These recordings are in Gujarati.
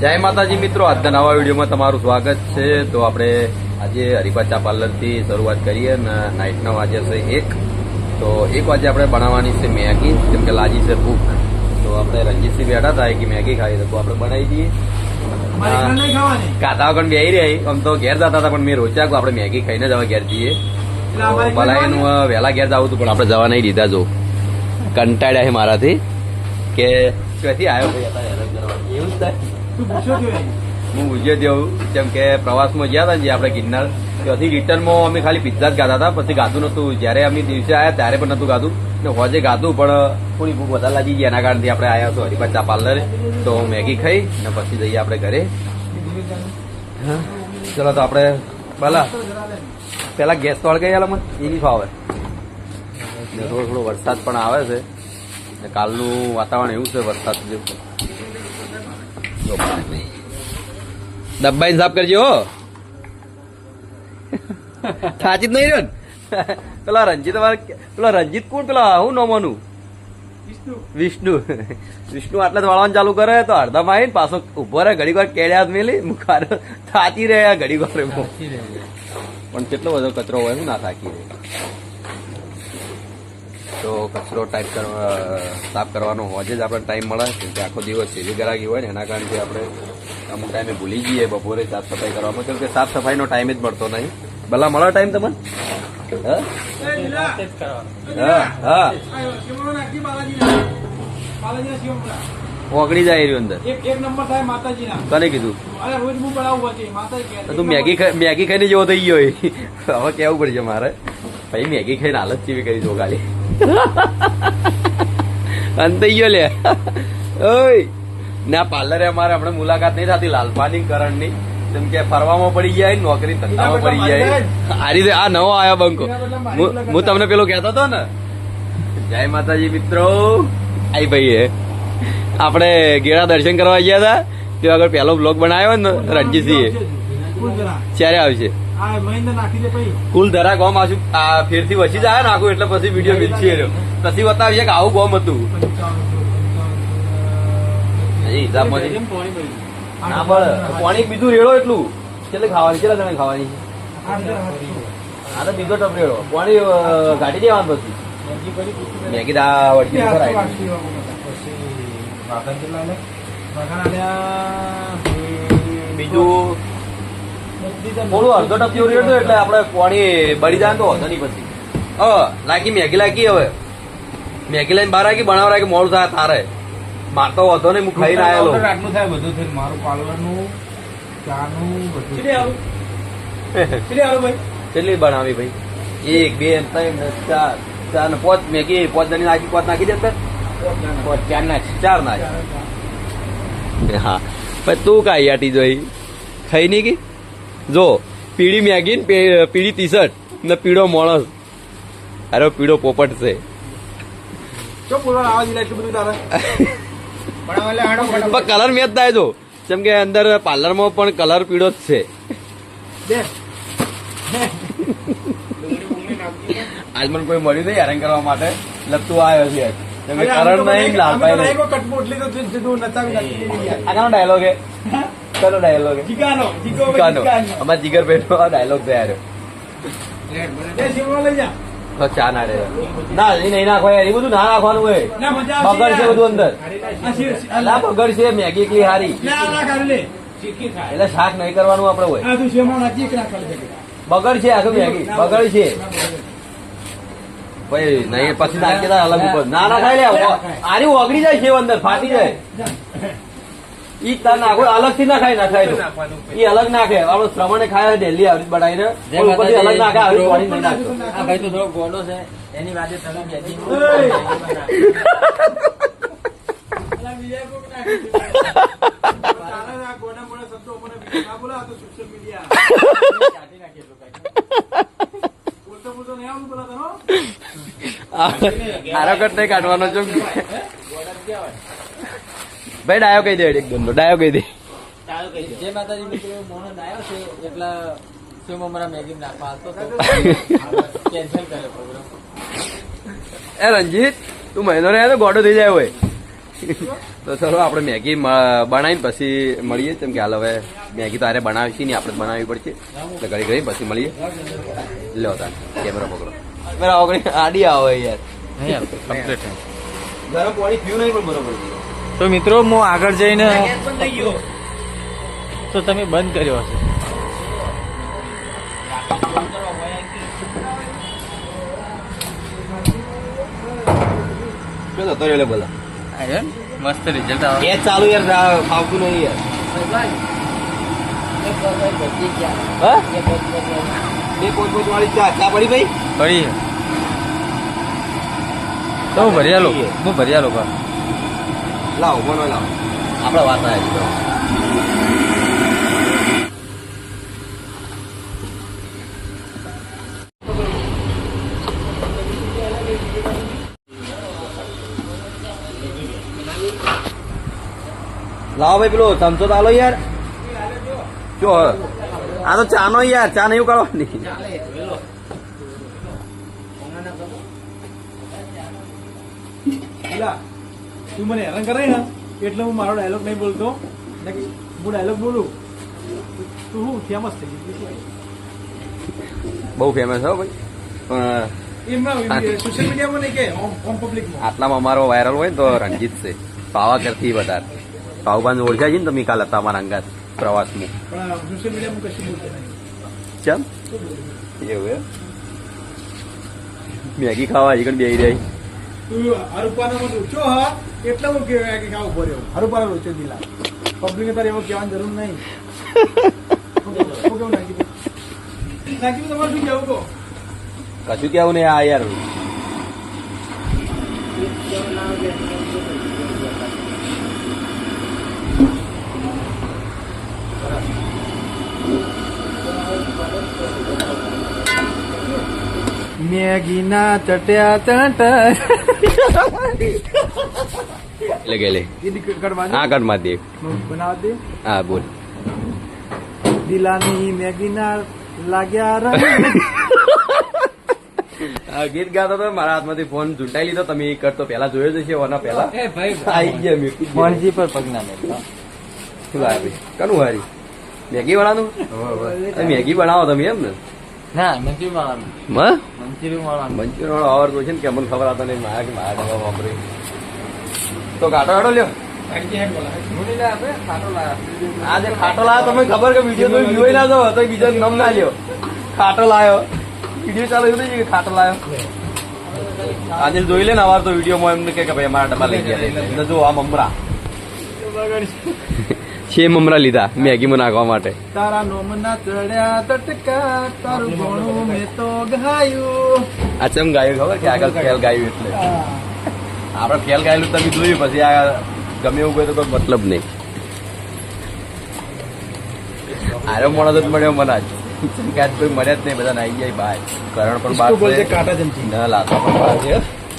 જય માતાજી મિત્રો આજના નવા વિડીયોમાં તમારું સ્વાગત છે. તો આપણે આજે હરિપાચા પાર્લરથી શરૂઆત કરીએ અને નાઇટના વાગ્યા છે એક. તો એક વાગે આપણે બનાવવાની છે મેગી જેમ કે લાજી છે ભૂખ. તો આપણે રંજીતસિંહ બેઠા હતા કે મેગી ખાઈ તો આપણે બનાવી દઈએ. કાતા વગર બે રહી આમ તો ઘેર જતા હતા પણ મેં રોચ્યા આપણે મેગી ખાઈને જવા ઘેર જઈએ. ભલાઈનું વહેલા ઘેર જવું હતું પણ આપણે જવા નહીં દીધા જો. કંટાળ્યા છે મારાથી. કે ક્યાંથી આવ્યો ભાઈ હતા એવું જ થાય? હું પૂછ્યો તેવું જેમ કે પ્રવાસમાં ગયા હતા જે આપણે ગિરનાર ત્યાંથી રિટર્નમાં અમે ખાલી પિઝા જ ગાતા હતા. પછી ગાતું નહોતું. જ્યારે અમે દિવસે આવ્યા ત્યારે પણ નહોતું ગાતું ને હોજે ગાતું પણ થોડી ભૂખ વધારે લાગી ગઈ. એના કારણથી આપણે આવ્યા તો હરિપાચા પાર્લરે. તો મેગી ખાઈ ને પછી જઈએ આપણે ઘરે. હા. ચલો તો આપણે ભલા પેલા ગેસ તો અળગાઈ ગયા મને. એ ફાવે. થોડો થોડો વરસાદ પણ આવે છે. કાલનું વાતાવરણ એવું છે વરસાદ જેવું. ડબ્બાઈ સાફ કરજો હો. થાચી જ નહીં રહ્યો પેલા રંજીત તમારે પેલા રંજીત કોણ? પેલા હું નોમોનું વિષ્ણુ, વિષ્ણુ. વિષ્ણુ આટલે વાળવાનું ચાલુ કરે તો અડધામાં આવીને પાછો ઊભો રહે ઘડી વાર કેળ્યા હાથ મેલી મુખાર થાચી રહ્યા ઘડી વાર પણ કેટલો બધો કચરો હોય હું ના થાકી રહે તો કચરો ટાઈપ કરવા, સાફ કરવાનો હોજે જ આપણે ટાઈમ મળે કે આખો દિવસ સેવી ગરાગી હોય ને, એના કારણથી આપણે અમુક ટાઈમે ભૂલી જઈએ, બપોરે સાફ સફાઈ કરવામાં, કેમ કે સાફ સફાઈનો ટાઈમ જ મળતો નહીં. ભલા મળે ટાઈમ તમને. ઓગળી જાય રહ્યું અંદર. કને કીધું? તો મેગી મેગી ખાઈને જેવો થઈ ગયો. હવે કેવું પડશે મારે? ભાઈ, મેગી ખાઈને હાલત ચીવી કરી દો ખાલી. અંત થઈ ગયો લે. ઓય. ના પાર્લરે અમારે આપણે મુલાકાત નહીં થતી લાલપાની કરણની. જેમ કે ફરવામાં પડી ગયા નોકરી ધંધામાં પડી ગયા આ રીતે આ નવો આયા બંકો. હું તમને પેલો કહેતો હતો ને. જય માતાજી મિત્રો. આઈ ભાઈ આપણે ગેળા દર્શન કરવા ગયા હતા. તે આગળ પહેલો બ્લોગ બનાવ્યો ને રણજીતસિંહે. ક્યારે આવશે? આ મહિને નાખી દે પછી. કુલ ધરા ગોમ આશુ આ ફેરથી વસી જાય ને આખું એટલે પછી વીડિયો મિલશે રહ્યો. પછી બતાવીએ કે આવું ગોમ હતું. પાણી બીજું રેડો એટલું. કેટલે ખાવાની કેટલા જણા ખાવાની? આ તો બીજો ટપ રેડો. પાણી ગાડી દેવાનું પછી. મેગી દા ખરા બીજું? થોડું અડધો ટપ જેવું રેડો એટલે આપણે પાણી બળી જાય તો વાંધો નહીં પછી. હ લાગી મેગી લાગી હવે. મેગી લઈને બહાર આવી બનાવવા રાખી મોડું થાય તારે. માર તો વાંધો નહીં હું ખાઈને આવેલો આટલું થાય બધું થઈ મારું પાર્લરનું ચાનું બધું. કેટલી બનાવી ભાઈ. એક બે ત્રણ ચાર. ચાર ને પોચ મેગી પોચ જણી નાખી પોચ નાખી દે પોચ ચાર નાખ. ચાર નાખ. હા. ભાઈ તું કાંઈ આટી જોઈ? ખાઈ નહીં કી? જો પીળી મેગી પીળી ટી શર્ટ ને પીળો માણસ. અરે પીળો પોપટ છે. પણ કલર મેચ થાય જો. જેમ કે અંદર પાર્લરમાં પણ કલર પીળો જ છે. આજ મને કોઈ મળ્યું નહીં હેરાન કરવા માટે. લગતું આવ્યો છે. જેમ કે અરે, કરણ અમે તો નહીં લાલભાઈ તો કનો ડાયલોગ હે? કનો ડાયલોગ જીગાનો, જીગાનો. અમારા જીગર બેઠો આ ડાયલોગ લઈ તો ચા ના રે. ના એ નહીં નાખો યાર એ બધું ના નાખવાનું હોય. ના, બગડ છે બધું અંદર. ના બગડ છે મેગી એકલી હારી. એટલે શાક નહીં કરવાનું આપણે હોય. બગડ છે આખું મેગી. બગડ છે. ભાઈ નહીં પછી નાખી અલગ ઉપર. ના ના ખાઈ લે આરી ઓગળી જાય છે અંદર ફાટી જાય. ઈ તાર નાખો અલગથી ના ખાય ના ખાય ઈ અલગ નાખે. આપણે શ્રવણે ખાય ડેલી આવી બનાવીને અલગ નાખે આવી પાણી નહીં નાખતો આ ભાઈ તો થોડો ગોડો છે. એની વાતે નહીં કાઢવાનો છો. ભાઈ ડાયો કહી દે એક ગંદો ડાયો કહી દે. જે માતાજી મિત્રો મોહન ડાયો છે એટલા શું અમારા મેગી નાખવા આવતો કેન્સલ કર્યો પ્રોગ્રામ એ રંજીત તું મહિનો રહ્યા તો ગોડો થઈ જાય હોય. તો ચલો આપણે મેગી બનાવીને પછી મળીએ. કેમ કે હાલ હવે મેગી તો આરે બનાવી છે નહીં આપણે બનાવવી પડશે. એટલે ઘડી ઘડી પછી મળીએ. લો તાર કેમેરા પકડો. કેમેરા પકડી આડી આવે યાર. ગરમ પાણી પીવું નહીં પણ બરોબર તો મિત્રો હું આગળ જઈને તો તમે બંધ કર્યો હશે. મસ્ત રિઝલ્ટ આવે. એ ચાલુ યાર ફાવતું નહીં યાર. હા? બે કોઈ કોઈ વાળી ચા ચા પડી ભાઈ? ફરી તો હું ભરી આલો હું ભરી આલો લાવો બોલો લાવો આપણે વાત આવી લાવો ભાઈ પેલો ચમચો તો યાર જો આ તો ચાનો યાર ચા નહીં કરવાની તું મને હેરાન કરે ને એટલે હું મારો ડાયલોગ નહીં બોલતો. હું ડાયલોગ બોલું. તું હું ફેમસ થઈ ગઈ? બહુ ફેમસ હો ભાઈ. પણ સોશિયલ મીડિયામાં નહીં કે ઓમ પબ્લિકમાં આટલામાં અમારો વાયરલ હોય ને તો રણજીત છે. પાવાગઢથી વધારે. પાવભાન ઓળખ્યા છે ને તમે કાલ હતા અમારા અંગાત પ્રવાસમાં? પણ સોશિયલ મીડિયામાં કશું બોલતો નહીં. ચમ? એવું મેગી ખાવા હજી બે રહી. તું હરુપાનો મને ઊંચો હા એટલે હું કહેવાય કે ખાવ ઊભો રહ્યો. હરુપાના ઊંચો દિલા પબ્લિક તારે એવો કહેવાની જરૂર નહીં. કેવું નાખી? નાખી તમારે શું કહેવું કહો? કશું કેવું નહીં આ યાર. મેગીના ચટ્યા ચટ લે. કરવા આ કટમાં દે. બનાવ દે. હા બોલ. દિલાની મેગીના લાગ્યા રંગ. આ ગીત ગાતો તો મારા હાથમાંથી ફોન ઝૂંટાઈ લીધો. તમે એક કરતો પહેલા જોયો જ છે ઓના પહેલા. એ આઈ ગયા મેકી ફોનજી પર પગ ના મેલતા શું લાવે ભાઈ કનું હારી? મેગી વાળાનું? અરે મેગી બનાવો તમે એમ ને? ના મંચુરી માળા મંચુરિયન વાળો આવડતો છે ને કે મને ખબર આવતો નહીં માયા કે માયા ડબ્બા વાપરી. તો કાંટો હાડો લ્યો. આ જે ખાટો લાયો તમને ખબર કે વીડિયો તો વ્યૂ ના જો તો બીજો નમ ના લ્યો. ખાટો લાયો. વીડિયો ચાલુ એવું કે ખાટો લાયો? આજે જોઈ લે ને અવાર તો વિડીયોમાં એમને કે કે ભાઈ અમારા ડબ્બા લઈ ગયા જો આ મમરા છે મમરા લીધા મેગીમાં નાખવા માટે. તારા નોમના ચડ્યા તટકા તારું ગોણું મેં તો ગાયું. આ ચમ ગાયું ખબર કે આગળ ખેલ ગાયું એટલે. આપણે ખેલ ગાયેલું તમે જોયું પછી આ ગમે એવું ગયું તો કોઈ મતલબ નહીં. આરો મોડો તો મળ્યો મના જ કોઈ મળ્યા જ નહીં બધા નાઈ જાય બહાર કરણ પણ બહાર કાંટા જમતી ના લાતા પણ બહાર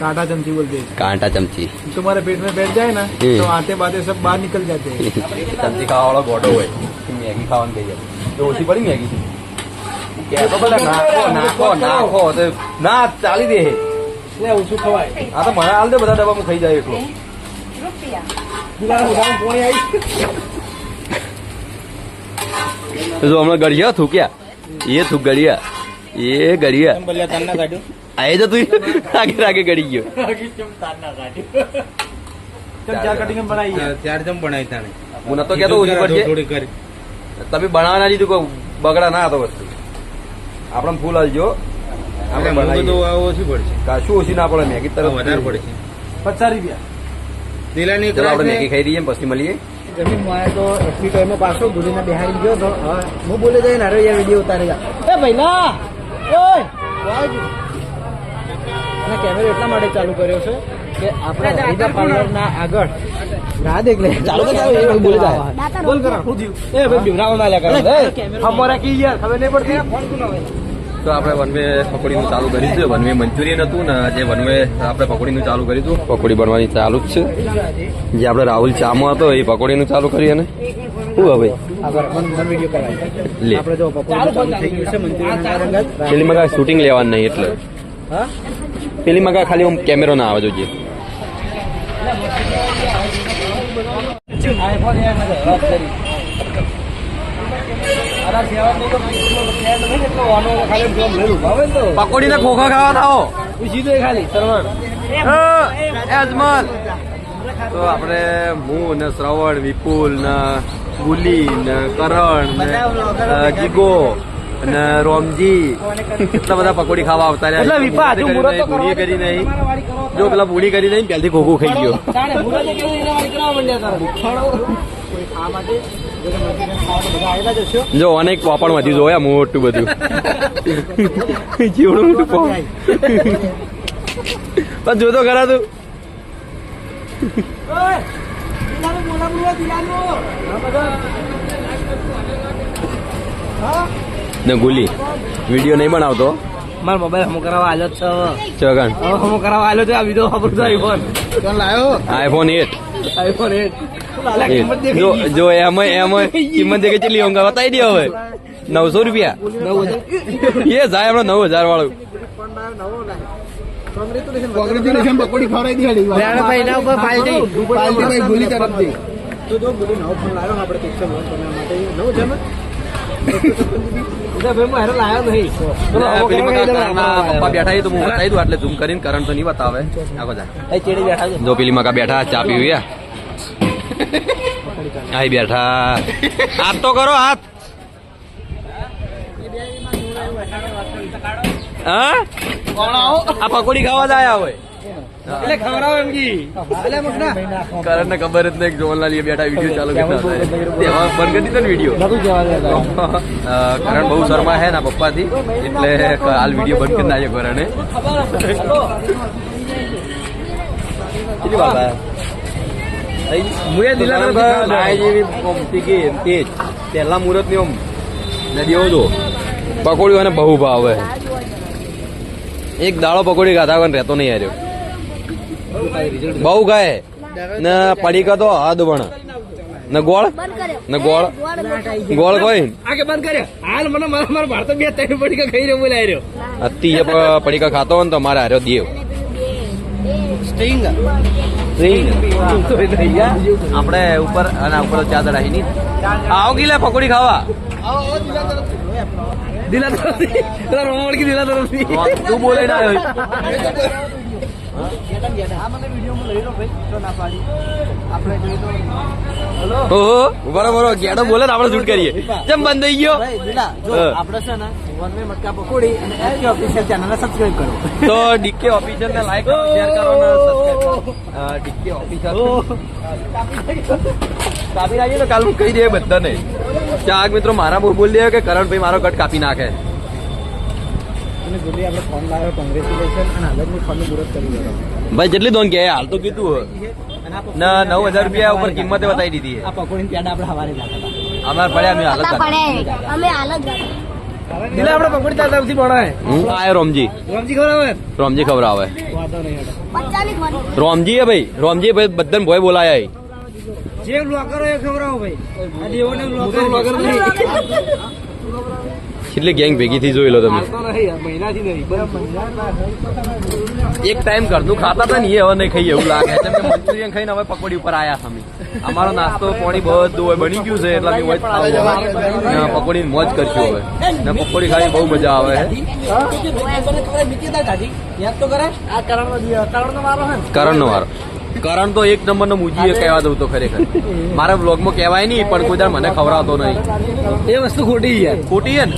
कांटा चमची बोलते हैं કાંટા ચમચી तुम्हारे पेट में बैठ जाए ना हम्म। तो आते बातें सब बाहर निकल जाते हैं ચમચી ખાવા વાળો ગોડો હોય મેગી ખાવાનું કહી જાય તો ઓછી પડી મેગી કહેતો ભલે નાખો નાખો નાખો તો ના ચાલી દે ले उसको खवाए આ તો મને હાલ દે બધા ડબ્બામાં ખાઈ જાય એટલો दिलाना उठाओ कोई आई તો જો હમણાં ગળિયા થૂક્યા એ થૂક ગળિયા એ ગળિયા બોલ્યા તારના કાઢ્યો આયે તો તું આગે આગે ગડી ગયો હું નતો કેતો તમે બનાવવાના લીધું બગડા ના હતો વસ્તુ આપણે ફૂલ હાલજો આપણે બનાવી ઓછી પડશે કાશું ઓછી ના પડે મેગી તરફ વધારે પડશે પચાસ રૂપિયા પેલાની આપણે મેગી ખાઈ રહીએ પછી મળીએ પાછો ગુરીને બિહારી ગયો તો હું બોલે જઈને અરે યાર વીડિયો ઉતારે એ પહેલા અને કેમેરો એટલા માટે ચાલુ કર્યો છે કે આપણા હરિદા પાર્લરના આગળ રાહ દેખ લે. ચાલુ કર ચાલુ બોલ જાય. બોલ કર. એ ભાઈ બીવરાવો ના લ્યા કરે. અમારા કી યાર ખબર નહીં પડતી. તો આપણે વનવે પકોડીનું ચાલુ કર્યું છે. વનવે મંચુરિયન હતું ને જે વનવે આપણે પકોડીનું ચાલુ કર્યું પકોડી બનવાની ચાલુ જ છે. જે આપણે રાહુલ ચામો હતો એ પકોડીનું ચાલુ કરીએ અને શું હવે? આપણે શૂટિંગ લેવાનું નહીં એટલે. પેલી મગા ખાલી આમ કેમેરો ના આવે જોઈએ પકોડી ને ખોખા ખાવા થાઓ. પૂછી ખાલી સરવણ. અજમલ. તો આપણે હું ને શ્રવણ વિપુલ ને ગુલી ને કરણ ને જીગો અને રોમજી એટલા બધા પકોડી ખાવા આવતા રહ્યા. કરી નહીં. જો પેલા પૂરી કરી નહીં પહેલથી ખોખું ખાઈ ગયો. જો અને એક પાપડ બધા આવેલા જ હશો. જો અનેક પોપણ વધી જોયા મોટું બધું. જીવડું મોટું પોપણ પણ જોતો ખરા તું. હા? ને ગુલી. વીડિયો નહીં બનાવતો? મારો મોબાઈલ હમો કરાવવા આલો છે હવે. ચગન. હમો કરાવવા આલો છે આ વિડિયો વાપરતો આઈફોન કોણ લાયો. આઈફોન 8 આઈફોન 8 લાલા કિંમત જો દેખી જો એમ એમ કિંમત દેખે ચેટલી હોંગા બતાવી દે હવે. નવસો રૂપિયા. એ જાય હમણાં નવ હજાર વાળું. કોંગ્રેચ્યુલેશન પકોડી ખવડાવી દીધી ભાઈ ના ઉપર પાલટી પાલટી ભાઈ ભૂલી તરફથી તો જો બધું નવો ફોન લાવ્યો આપણે કરવા માટે નવું છે પપ્પા બેઠા છે તો હું બતાવી દઉં એટલે ઝૂમ કરીને કરણ તો નહીં બતાવે. આગો જા. એ ચેડી બેઠા છે. જો પેલી મકા બેઠા ચા પીવી આઈ બેઠા. હાથ તો કરો હાથ. હા? આ પકોડી ખાવા જ આયા હોય. એટલે ખવડાવો એમ કી. કરણ ને ખબર જ નહીં જોવાના લીએ બેઠા વીડિયો ચાલુ કરતા હતા બંધ કરી દીધો ને વીડિયો બધું જવા દે કરણ બહુ શર્મા હે ના પપ્પાથી એટલે હાલ વીડિયો બંધ કરી નાખ્યો કરણે કેટલી વાત? મુએ દિલા લાય જેવી કોમતી કે એમ તે જ પહેલા મુહૂર્તની આમ નદી આવો તો પકોડી અને બહુ ભાવે. એક દાડો પકોડી ખાતા પણ રહેતો નહીં હાર્યો. બહુ ગાય ને પડીકા તો હદ પણ ને ગોળ? ને ગોળ? ગોળ કોઈ? આગે બંધ કર્યો. હાલ મને મારા મારા ભારત બે ત્રણ પડીકા ખાઈ રહ્યો બોલાય રહ્યો. અતિ જે પડીકા ખાતો હોય ને તો મારે હાર્યો દેવ. સ્ટિંગ આપણે ઉપર અને ઉપર ચા ચડાવી ની. આવો ગીલે પકોડી ખાવા. દિલા તરફથી. પેલા કે દિલા તરફથી. તું બોલે ના રહો. ગેડો બોલે ને આપણે શૂટ કરીએ. જેમ બંધ થઈ ગયો. ભાઈ. આપણે છે ને વન વે મટકા પકોડી અને એસપી ઓફિશિયલ ચેનલને સબસ્ક્રાઇબ કરો. તો ડીકે ઓફિશિયલ ને લાઈક કરો શેર કરો ને સબસ્ક્રાઇબ ડીકે ઓફિશિયલ કાપી રાખીએ તો કાલ હું કહી દે બધાને. ચાક મિત્રો મારા બોલ દે કે કરણભાઈ મારો કટ કાપી નાખે. ભાઈ જેટલી દોન કે હાલ તો કીધું ના નવ હજાર રૂપિયા ઉપર કિંમતે બતાવી દીધી અમારે પકોડીની પ્યાડા આપણે હવારે લાગતા અમાર પડ્યા મેં હાલત અમે હાલ જ આપણે પકોડી તાર તરફથી બનાવે હું આયો રોમજી. રામજી ખબર આવે? રોમજી ખબર આવે. હે ભાઈ રોમજી ભાઈ બધાને ભોય બોલાયા જે એ ભાઈ. નહીં. કેટલી ગેંગ ભેગી થી જોઈ લો તમે? હાલતો નહીં મહિનાથી નહીં બસ એક ટાઈમ ઘરનું ખાતા હતા ને એ હવે નહીં ખાઈએ એવું લાગે. છે કે મંચુરિયન ખાઈને હવે પકોડી ઉપર આયા અમે. અમારો નાસ્તો પાણી બધું હોય બની ગયું છે એટલે મોજ પકોડી મોજ કરશું હવે. ને પકોડી ખાવાની બહુ મજા આવે છે. યાદ તો કરે આ કરણનો દિવસ કરણનો વારો હે ને. કરણ નો વારો. કરણ તો એક નંબર નો મુજી કહેવા દઉં તો ખરેખર. મારા બ્લોગમાં કહેવાય નહીં પણ કોઈ દાડ મને ખવડાવતો નહીં. એ વસ્તુ ખોટી યાર. ખોટી છે ને?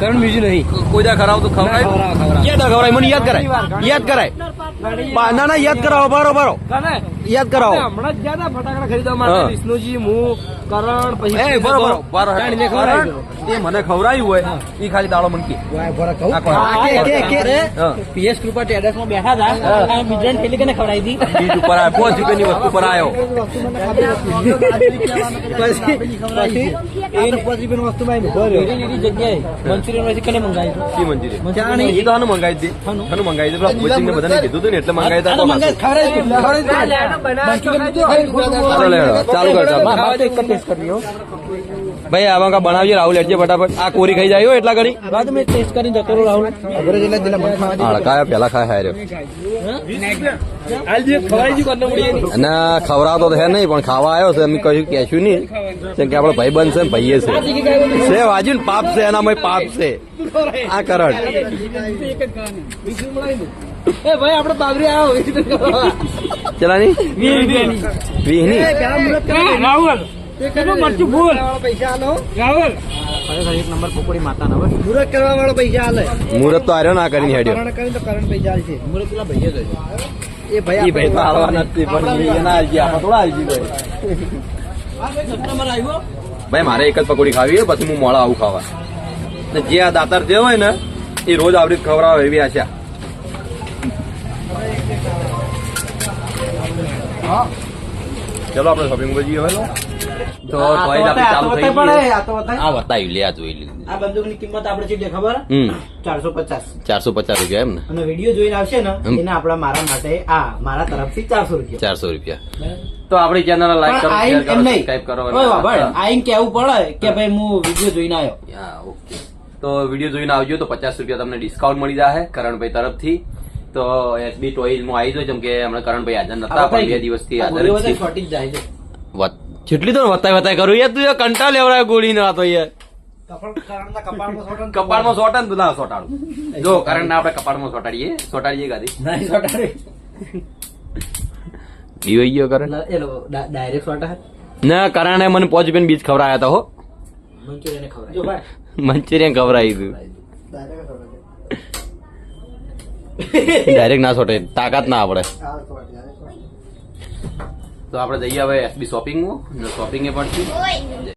કરણ બીજું નહીં. કોઈ દા ખવડાવ તો ખવડાય. યાદ ખવડાય મને યાદ કરાય. યાદ કરાય. ના ના યાદ કરાવો બારો બારો યાદ કરાવો. હમણાં જ ગયા ફટાકડા ખરીદવા માટે. વિષ્ણુજી હું કરણ પછી બરોબર બરોબર. એ મને ખવડાવ્યું હોય એ ખાલી દાડો મને? હા. પીએસ કૃપા ટેડસમાં બેઠા હતા બીજા થેલી કને ખવડાવી દી બીજ ઉપર આવ્યો પાંચ રૂપિયાની વસ્તુ પર આવ્યો ચાલુ તો હતું લે ભાઈ આવા કા બનાવજે રાહુલ એટલે ફટાફટ. આ કોરી ખાઈ જાય હો એટલા ઘડી. બાદ મેં ટેસ્ટ કરીને જતો રહું રાહુલ. પેલા ખાય હાર્યો અને ખવડાવતો તો હે નહીં પણ ખાવા આવ્યો છે એમ કહ્યું કહેશું નહીં. કેમ કે આપણો ભાઈ બંધ છે ને ભાઈએ છે. છે વાજ્યું ને પાપ છે એનામાં પાપ છે. આ કરણ. એ ભાઈ આપડે બાબરી આવો. ચલાની? વીસની પૈસા આલો. રાહુલ એક નંબર પકોડી માતાના હવે. મુરત કરવા વાળો પૈસા આલે. મુહૂર્ત તો આર્યો ના કરીને હેડ્યો. કરણ કરીને તો કરણ પૈસા આલશે. મુરત પેલા ભાઈ જ એ ભાઈ ભાઈ તો આલવા નથી પણ એના થોડા ભાઈ. ભાઈ મારે એક જ પકોડી ખાવી છે પછી હું મોડા આવું ખાવા. ને જે આ દાતાર જે હોય ને એ રોજ આવડી ખવડાવે એવી આશા. ચલો આપણે શોપિંગ પર જઈએ હવે તો ભાઈ આપણે ચાલુ થઈ ગઈ. આ તો બતાય. આ બતાવ્યું લે આ જોઈ લીધું આ બંદૂકની કિંમત આપણે છે ખબર? હમ. ચારસો પચાસ. ચારસો પચાસ રૂપિયા એમ ને? અને વીડિયો જોઈને આવશે ને એને આપણા મારા માટે આ મારા તરફથી ચારસો રૂપિયા. ચારસો રૂપિયા. તો આપણી ચેનલ લાઈક કરો શેર કરો સબસ્ક્રાઇબ કરો આઈન કેવું પડે કે ભાઈ હું વીડિયો જોઈને આવ્યો. હા, ઓકે. તો વીડિયો જોઈને આવજો તો પચાસ રૂપિયા તમને ડિસ્કાઉન્ટ મળી જશે કરણભાઈ તરફથી. તો એસબી ટોઈઝમાં આવી જાય જેમ કે હમણાં કરણભાઈ હાજર નતા પણ બે દિવસથી હાજર. શોર્ટેજ જાય છે. જેટલી તો વતાય વતાય કરું યાર તું કંટા કંટાળ લેવડાવે ગોળી ના તો યાર. કપાળમાં સોટા ને તો ના સોટાડું જો કરણ ના આપણે કપાળમાં સોટાડીએ સોટાડીએ ગાદી નહીં સોટાડી બીવાઈ ગયો કરણ. એ ડાયરેક્ટ શોર્ટ ના કરણે મને પોચ બીજ ખવડાયા હતા હો. મંચુરિયન ખવડાય. મંચુરિયન ખવડાવી દીધું ડાયરેક્ટ ના સોટે તાકાત ના આપણે તો આપણે જઈએ હવે એસબી શોપિંગમાં શોપિંગ એ પણ